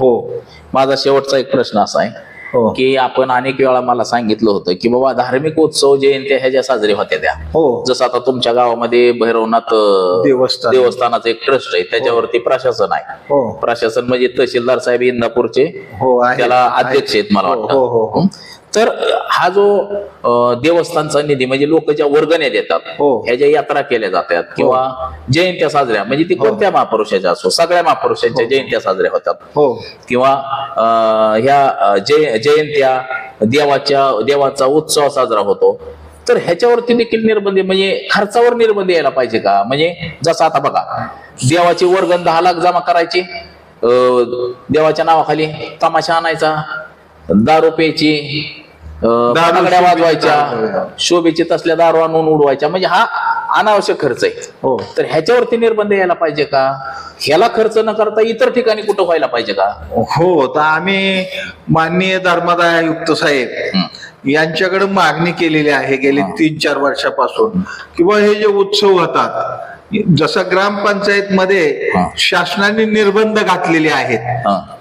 हो. माझा शेवटचा एक प्रश्न असा आहे हो. की आपण अनेक वेळा मला सांगितलं होतं की बाबा धार्मिक उत्सव जयंत्या ह्या ज्या साजऱ्या होत्या त्या. हो. जसं आता तुमच्या गावामध्ये भैरवनाथ अं, देवस्थान. देवस्थानाचं एक ट्रस्ट आहे त्याच्यावरती प्रशासन आहे. हो. प्रशासन म्हणजे तहसीलदार साहेब इंदापूरचे. हो आहे. त्याला अध्यक्ष आहेत मला हो, हो, हो. वाटतं हं? तर हा जो देवस्थानचा निधी म्हणजे लोक ज्या वर्गण्या देतात हो. ह्या ज्या यात्रा केल्या जातात किंवा जयंत्या साजऱ्या म्हणजे ती कोणत्या महापुरुषाच्या असो सगळ्या महापुरुषांच्या जयंत्या साजऱ्या होतात. हो. किंवा ह्या जय जयंत्या देवाच्या देवाचा उत्सव साजरा होतो. तर ह्याच्यावरती देखील निर्बंध म्हणजे खर्चावर निर्बंध यायला पाहिजे का? म्हणजे जसं आता बघा देवाची वर्गण दहा लाख जमा करायची देवाच्या नावाखाली तमाशा आणायचा दारू प्यायची शोभेची वाजवायच्या. शोभेची तसल्या दारू आणून उडवायच्या. म्हणजे हा अनावश्यक खर्च आहे. हो. तर ह्याच्यावरती निर्बंध यायला पाहिजे का? ह्याला खर्च न करता इतर ठिकाणी कुठं व्हायला पाहिजे का? हो तर आम्ही माननीय धर्मदाय आयुक्त साहेब. यांच्याकडे मागणी केलेली आहे गेली तीन चार वर्षापासून. किंवा हे जे उत्सव होतात जसं ग्रामपंचायत मध्ये. शासनाने निर्बंध घातलेले आहेत.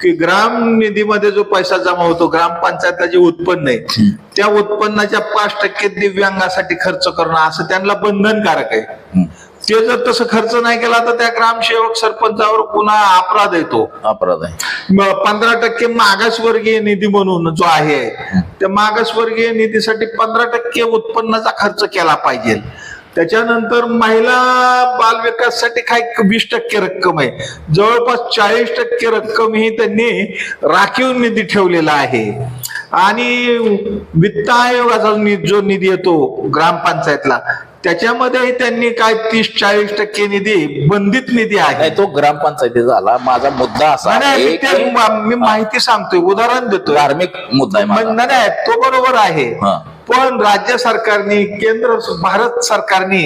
की ग्राम निधीमध्ये जो पैसा जमा होतो ग्रामपंचायतला जे उत्पन्न आहे त्या उत्पन्नाच्या पाच टक्के दिव्यांगासाठी खर्च करणं असं त्यांना बंधनकारक आहे हं. ते जर तसं खर्च नाही केला तर त्या ग्रामसेवक सरपंचावर पुन्हा अपराध येतो अपराध आहे पंधरा टक्के मागासवर्गीय निधी म्हणून जो आहे त्या मागासवर्गीय निधीसाठी पंधरा टक्के उत्पन्नाचा खर्च केला पाहिजे त्याच्यानंतर महिला बाल विकाससाठी काही वीस टक्के रक्कम आहे. जवळपास चाळीस टक्के रक्कम ही त्यांनी राखीव निधी ठेवलेला आहे. आणि वित्त आयोगाचा जो निधी येतो ग्रामपंचायतला त्याच्यामध्येही त्यांनी काय तीस चाळीस टक्के निधी बंदित निधी आहे. तो ग्रामपंचायती झाला. माझा मुद्दा असा नाही, मी माहिती सांगतोय उदाहरण देतोय. धार्मिक मुद्दा नाही, तो बरोबर आहे. पण राज्य सरकारने केंद्र भारत सरकारने.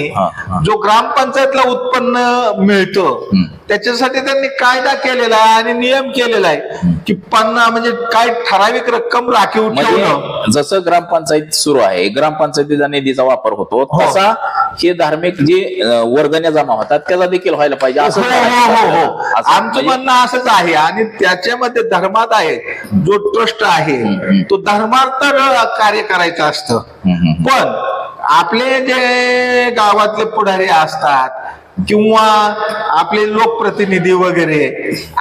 जो ग्रामपंचायतला उत्पन्न मिळतं. त्याच्यासाठी त्यांनी कायदा केलेला आहे आणि नियम केलेला आहे की पन्ना म्हणजे काय ठराविक रक्कम राखीव ठेवणं म्हणजे जसं ग्रामपंचायत सुरू आहे ग्रामपंचायतीचा निधीचा वापर होतो हो. तसा हे धार्मिक जे वर्गण्या जमा होतात त्याचा देखील व्हायला पाहिजे. हो असं हो हो हो. असं आमचं म्हणजे- म्हणणं असंच आहे आणि त्याच्यामध्ये धर्मात आहे. जो ट्रस्ट आहे तो धर्मार्थ कार्य करायचं असतं. हम्म, हम्म. पण आपले जे गावातले पुढारी असतात किंवा आपले लोकप्रतिनिधी वगैरे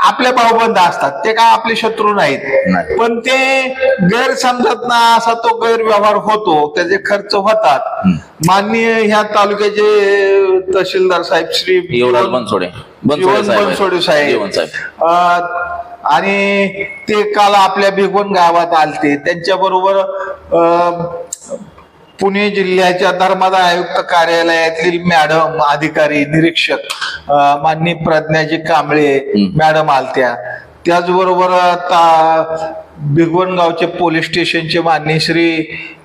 आपले भाऊबंद असतात ते काय आपले शत्रू नाहीत. नाही. पण ते गैरसमजत ना असा तो गैरव्यवहार होतो त्याचे खर्च होतात. माननीय ह्या तालुक्याचे तहसीलदार साहेब श्री युवराज बनसोडे. बनसोडे साहेब आणि ते काल आपल्या भिगवण गावात आलते. त्यांच्या बरोबर पुणे जिल्ह्याच्या धर्मादाय आयुक्त कार्यालयातील मॅडम अधिकारी निरीक्षक माननीय प्रज्ञाजी कांबळे मॅडम आलत्या. त्याचबरोबर आता भिगवण गावचे पोलीस स्टेशनचे माननीय श्री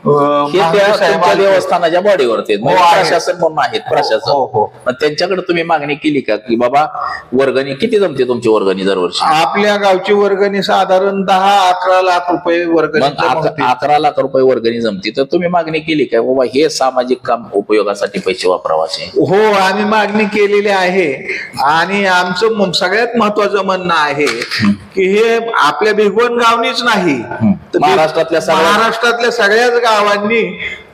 हे त्या तुमच्या. देवस्थानाच्या बॉडीवरती आहेत. म्हणजे हो, आहे. प्रशासन म्हणून आहेत प्रशासन हो, हो. मग त्यांच्याकडे तुम्ही मागणी केली का की बाबा वर्गणी किती जमते तुमची वर्गणी दरवर्षी आपल्या गावची वर्गणी साधारण दहा अकरा लाख रुपये वर्गणी मग जमा अक- होते. अकरा लाख रुपये वर्गणी जमती तर तुम्ही मागणी केली का बाबा हे सामाजिक काम उपयोगासाठी पैसे वापरावाचे हो आम्ही मागणी केलेली आहे आणि आमचं म- सगळ्यात महत्वाचं म्हणणं आहे की हे आपल्या भिगवण गावनीच नाही. तर महाराष्ट्रातल्या सगळ्या- महाराष्ट्रातल्या सगळ्याच गावांनी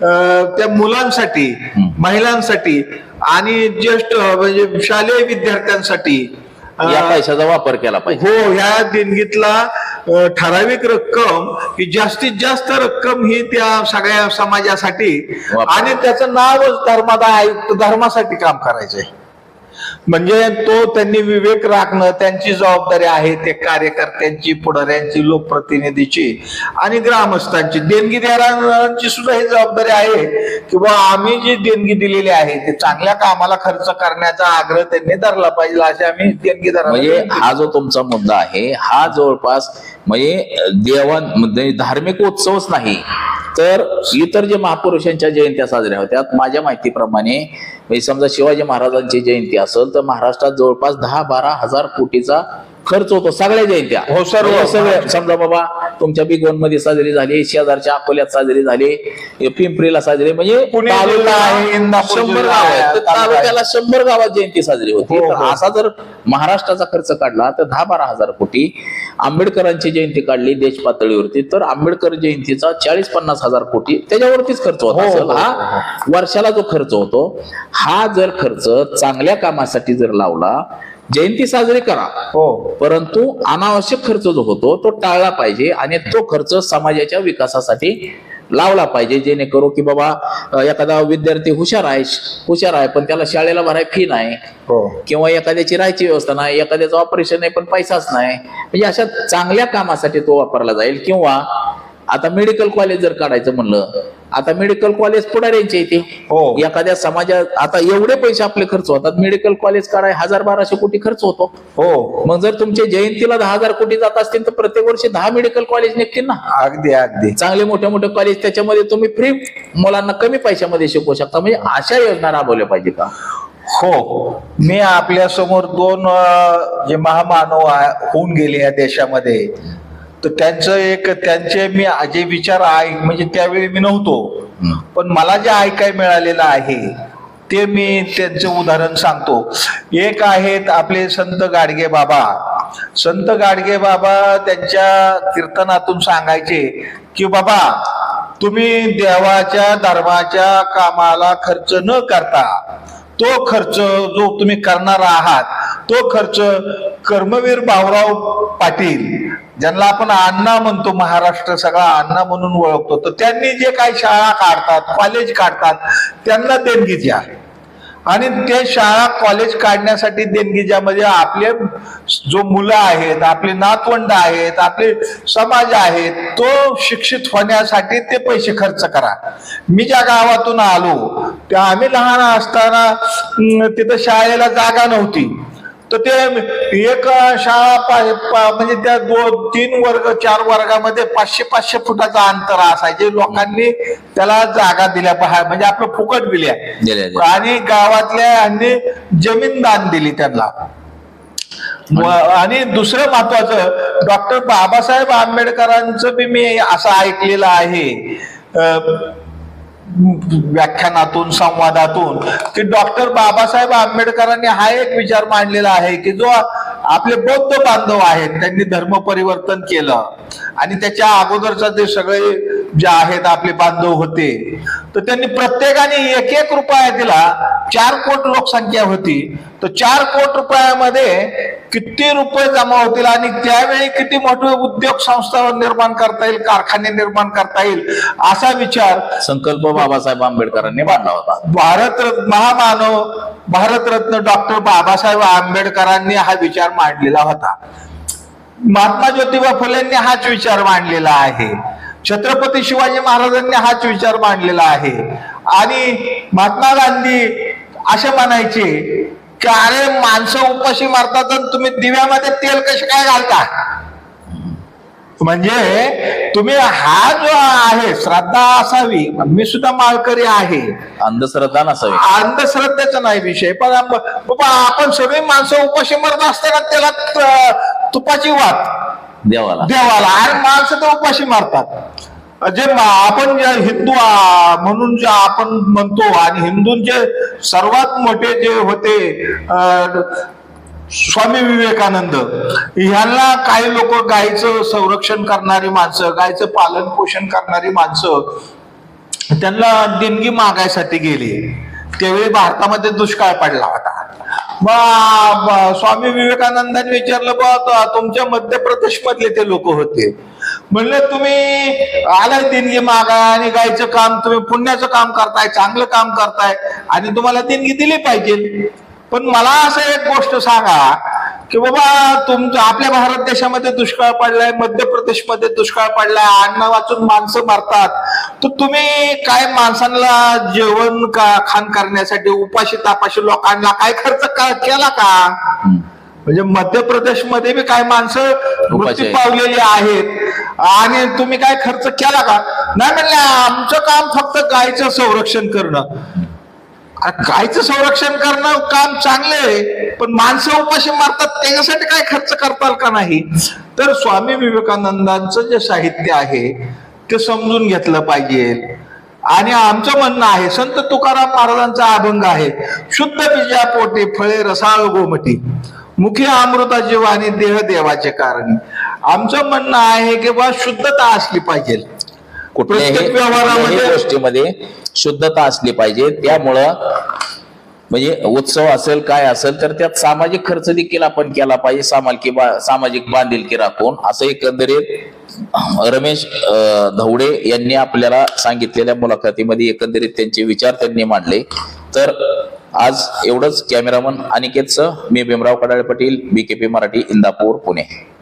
अं, त्या मुलांसाठी महिलांसाठी आणि ज्येष्ठ म्हणजे शालेय विद्यार्थ्यांसाठी अं, या पैशाचा वापर केला पाहिजे. हो ह्या देणगीतला अ, ठराविक रक्कम ही जास्तीत जास्त रक्कम ही त्या सगळ्या समाजासाठी वापर. आणि त्याचं नावच धर्मादा आयुक्त धर्मासाठी काम करायचंय. म्हणजे तो त्यांनी विवेक राखणं त्यांची जबाबदारी आहे ते कार्यकर्त्यांची पुढाऱ्यांची लोकप्रतिनिधीची आणि ग्रामस्थांची. देणगी देणाऱ्यांची सुद्धा ही जबाबदारी आहे की बा आम्ही जी देणगी दिलेली आहे ते चांगल्या कामाला खर्च करण्याचा आग्रह त्यांनी धरला पाहिजे असे आम्ही देणगीदारांना म्हणजे हा जो तुमचा मुद्दा आहे हा जवळपास म्हणजे देवान म्हणजे धार्मिक उत्सवच नाही. तर इतर जे महापुरुषांच्या जयंत्या साजऱ्या होत्यात माझ्या माहितीप्रमाणे म्हणजे समजा शिवाजी महाराजांची जयंती असेल तर महाराष्ट्रात जवळपास दहा बारा हजार कोटीचा खर्च होतो सगळ्या जयंत्या हो, सर्व. म्हणजे सगळ्या समजा बाबा तुमच्या बिग वनमध्ये साजरी झाली शेजारच्या अकोल्यात साजरी झाली पिंपरीला साजरी म्हणजे शंभर गाव आहे. तालुक्याला शंभर गावात जयंती साजरी होती हो, तर हो. असा जर महाराष्ट्राचा खर्च काढला तर दहा बारा हजार कोटी आंबेडकरांची जयंती काढली देश पातळीवरती तर आंबेडकर जयंतीचा चाळीस पन्नास हजार कोटी त्याच्यावरतीच खर्च होत हो, हा वर्षाला जो खर्च होतो हा जर खर्च चांगल्या कामासाठी जर लावला जयंती साजरी करा. हो. परंतु अनावश्यक खर्च जो होतो तो टाळला पाहिजे आणि तो खर्च समाजाच्या विकासासाठी लावला पाहिजे जेणेकरून की बाबा एखादा विद्यार्थी हुशार आहे हुशार आहे पण त्याला शाळेला भराय फी नाही. हो. किंवा एखाद्याची राहायची व्यवस्था नाही एखाद्याचं ऑपरेशन आहे पण पैसाच नाही. म्हणजे अशा चांगल्या कामासाठी तो वापरला जाईल. किंवा आता मेडिकल कॉलेज जर काढायचं म्हणलं आता मेडिकल कॉलेज पुढाऱ्यांचे येते हो. एखाद्या समाजात आता एवढे पैसे आपले खर्च होतात मेडिकल कॉलेज काढाय हजार बाराशे कोटी खर्च होतो. हो. मग जर तुमच्या जयंतीला दहा हजार कोटी जात असतील तर प्रत्येक वर्षी दहा मेडिकल कॉलेज निघतील ना. अगदी अगदी. चांगले मोठे मोठे कॉलेज त्याच्यामध्ये तुम्ही फ्री मुलांना कमी पैशामध्ये शिकवू शकता. म्हणजे अशा योजना राबवल्या पाहिजे का? हो. मी आपल्यासमोर दोन जे महामानव होऊन गेले या देशामध्ये. तर त्यांचं एक त्यांचे मी जे विचार आहे म्हणजे त्यावेळी मी नव्हतो. पण मला जे ऐकाय मिळालेलं आहे ते मी त्यांचं उदाहरण सांगतो. एक आहेत आपले संत गाडगे बाबा. संत गाडगे बाबा त्यांच्या कीर्तनातून सांगायचे की बाबा तुम्ही देवाच्या धर्माच्या कामाला खर्च न करता तो खर्च जो तुम्ही करणार आहात तो खर्च कर्मवीर भाऊराव पाटील ज्यांना आपण अण्णा म्हणतो महाराष्ट्र सगळा अण्णा म्हणून ओळखतो तर त्यांनी जे काही शाळा काढतात कॉलेज काढतात त्यांना देणगी द्या आणि ते शाळा कॉलेज काढण्यासाठी देणगी ज्यामध्ये आपले जो मुलं आहेत आपले नातवंड आहेत आपले समाज आहेत तो शिक्षित होण्यासाठी ते पैसे खर्च करा. मी ज्या गावातून आलो त्या आम्ही लहान असताना तिथं शाळेला जागा नव्हती. तर ते एक शाळा म्हणजे त्या दोन तीन वर्ग चार वर्गामध्ये पाचशे पाचशे फुटाचं अंतर असायचे. लोकांनी त्याला जागा दिल्या पाहिजे म्हणजे आपलं फुकट दिल्या. आणि गावातल्या यांनी जमीन दान दिली त्यांना. आणि दुसरं महत्वाचं डॉक्टर बाबासाहेब आंबेडकरांचं बी मी असं ऐकलेलं आहे. व्याख्यानातून संवादातून की डॉक्टर बाबासाहेब आंबेडकरांनी हा एक विचार मांडलेला आहे की जो आपले बौद्ध बांधव आहेत त्यांनी धर्म परिवर्तन केलं. आणि त्याच्या अगोदरचा जे सगळे जे आहेत आपले बांधव होते तर त्यांनी प्रत्येकाने एक एक रुपया दिला. चार कोट लोकसंख्या होती. तर चार कोट रुपयामध्ये किती रुपये जमा होतील आणि त्यावेळी किती मोठे उद्योग संस्था निर्माण करता येईल कारखाने निर्माण करता येईल असा विचार संकल्प बाबासाहेब आंबेडकरांनी मांडला होता. भारतरत्न महामानव भारतरत्न डॉक्टर बाबासाहेब आंबेडकरांनी हा विचार मांडलेला होता. महात्मा ज्योतिबा फुलेंनी हाच विचार मांडलेला आहे. छत्रपती शिवाजी महाराजांनी हाच विचार मांडलेला आहे. आणि महात्मा गांधी असे म्हणायचे की अरे माणसं उपाशी मारतात तुम्ही दिव्यामध्ये तेल कसे काय घालता? म्हणजे तुम्ही हा जो आहे श्रद्धा असावी. मी सुद्धा माळकरी आहे. अंधश्रद्धा नसावी. अंधश्रद्धेचा नाही विषय. पण आपण सगळी माणसं उपाशी मरत असताना त्याला तुपाची वाट देवाला. देवाला. आणि माणसं तर उपाशी मारतात. जे आपण जे हिंदू म्हणून जे आपण म्हणतो आणि हिंदूंचे सर्वात मोठे जे होते स्वामी विवेकानंद ह्यांना काही लोक गायीचं संरक्षण करणारी माणसं गायचं पालन पोषण करणारी माणसं त्यांना देणगी मागायसाठी गेली. त्यावेळी भारतामध्ये दुष्काळ पडला. बा स्वामी विवेकानंदांनी विचारलं बा तुमच्या मध्य प्रदेश मधले ते लोक होते. म्हणलं तुम्ही आलाय देणगी मागा आणि गायचं काम तुम्ही पुण्याचं काम करताय चांगलं काम करताय आणि तुम्हाला देणगी दिली पाहिजे. पण मला असं एक गोष्ट सांगा की बाबा तुमचं आपल्या भारत देशामध्ये दुष्काळ पडलाय मध्य प्रदेशमध्ये दुष्काळ पडलाय अन्न वाचून माणसं मारतात. तर तुम्ही काय माणसांना जेवण का खाण करण्यासाठी उपाशी तापाशी लोकांना काय खर्च का- केला का. म्हणजे मध्य प्रदेशमध्ये बी काय माणसं मृत्यू. पावलेली आहेत. आणि तुम्ही काय खर्च केला का? नाही म्हणले आमचं काम फक्त गायचं संरक्षण करणं. गायचं संरक्षण करणं काम चांगलं आहे पण माणसं उपाशी मारतात त्याच्यासाठी काय खर्च करताल का नाही? तर स्वामी विवेकानंदांचं जे साहित्य आहे ते समजून घेतलं पाहिजे. आणि आमचं म्हणणं आहे संत तुकाराम महाराजांचा अभंग आहे शुद्ध बीजा पोटे फळे रसाळ गोमटी मुखे अमृता जीवानी देह देवाचे कारणी. आमचं म्हणणं आहे की बा शुद्धता असली पाहिजे. कुठल्याही गोष्टीमध्ये शुद्धता असली पाहिजे. त्यामुळं म्हणजे उत्सव असेल काय असेल तर त्यात सामाजिक खर्च देखील आपण केला पाहिजे. सामाजिक बा- सामाजिक बांधिलकी राखून. असं एकंदरीत रमेश धवडे यांनी आपल्याला सांगितलेल्या मुलाखतीमध्ये एकंदरीत त्यांचे विचार त्यांनी मांडले. तर आज एवढंच. कॅमेरामन अनिकेतचं मी भीमराव कडाळे पाटील बीकेपी मराठी इंदापूर पुणे.